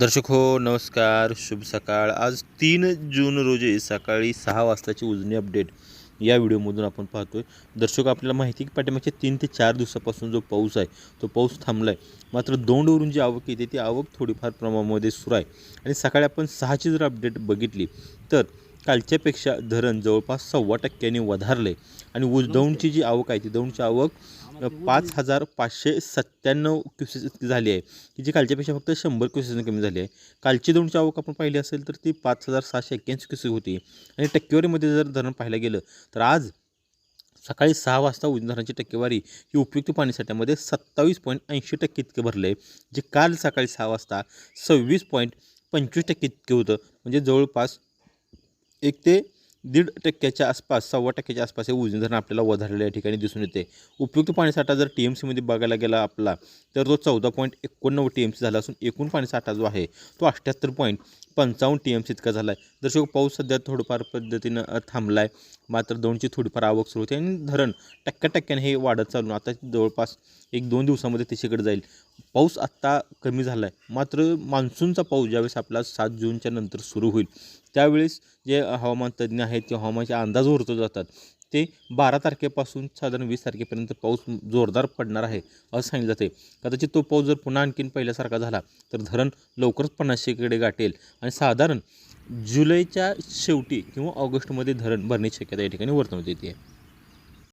दर्शक हो नमस्कार शुभ सकाळ. आज तीन जून रोजी सकाळी सहा वाजताची उजनी अपडेट या व्हिडिओमधून आपण पाहतोय. दर्शक आपल्याला माहिती आहे की पाठीमागच्या तीन ते चार दिवसापासून जो पाऊस आहे तो पाऊस थांबला आहे मात्र दोंडवरून जी आवक येते ती आवक थोडीफार प्रमाणामध्ये सुरू आहे. आणि सकाळी आपण सहाची जर अपडेट बघितली तर कालच्यापेक्षा धरण जवळपास सव्वा टक्क्यांनी वधारलं. आहे आणि उज दौंडची जी आवक आहे ती दौंडची आवक पाच हजार पाचशे सत्त्याण्णव क्युसेस इतकी झाली आहे. की जी कालच्यापेक्षा फक्त शंभर क्युसेसने कमी झाली आहे. कालची दोनची आवक आपण पाहिली असेल तर ती पाच हजार सहाशे एक्क्याऐंशी क्युसेस होती. आणि टक्केवारीमध्ये जर धरण पाहायला गेलं तर आज सकाळी सहा वाजता उजनी धरणाची टक्केवारी ही उपयुक्त पाणीसाठ्यामध्ये सत्तावीस पॉईंट ऐंशी टक्के इतके भरले जे काल सकाळी सहा वाजता सव्वीस पॉईंट पंचवीस टक्के इतके होतं. म्हणजे जवळपास एक ते दीड टक्क्याच्या आसपास सव्वा टक्क्याच्या आसपास हे उजनी धरण आपल्याला वधारलेलं या ठिकाणी दिसून येते. उपयुक्त पाणीसाठा जर टी एम सीमध्ये बघायला गेला आपला तर तो चौदा पॉईंट एकोणनव्वद टी एम सी झाला असून एकूण पाणीसाठा जो आहे तो अठ्ठ्याहत्तर पॉईंट पंचावन्न टी एम सी इतका झाला आहे दर्शक पाऊस सध्या थोडंफार पद्धतीनं थांबला आहे मात्र दोनची थोडीफार आवक सुरू होते आणि धरण टक्क्या टक्क्याने हे वाढत चालून आता जवळपास एक दोन दिवसामध्ये तिच्याकडे जाईल. पाऊस आत्ता कमी झाला आहे मात्र मान्सूनचा पाऊस ज्यावेळेस आपला सात जूनच्या नंतर सुरू होईल त्यावेळेस जे हवामान तज्ज्ञ आहेत ते हवामानाचे अंदाज ओरतो जातात. ते बारा तारखेपासून साधारण वीस तारखेपर्यंत पाऊस जोरदार पडणार आहे असं सांगितलं जाते कदाचित तो पाऊस जर पुन्हा आणखीन पहिल्यासारखा झाला तर धरण लवकरच पन्नासशेकडे गाठेल. आणि साधारण जुलैच्या शेवटी किंवा ऑगस्टमध्ये धरण भरण्याची शक्यता या ठिकाणी वर्तवण्यात येते.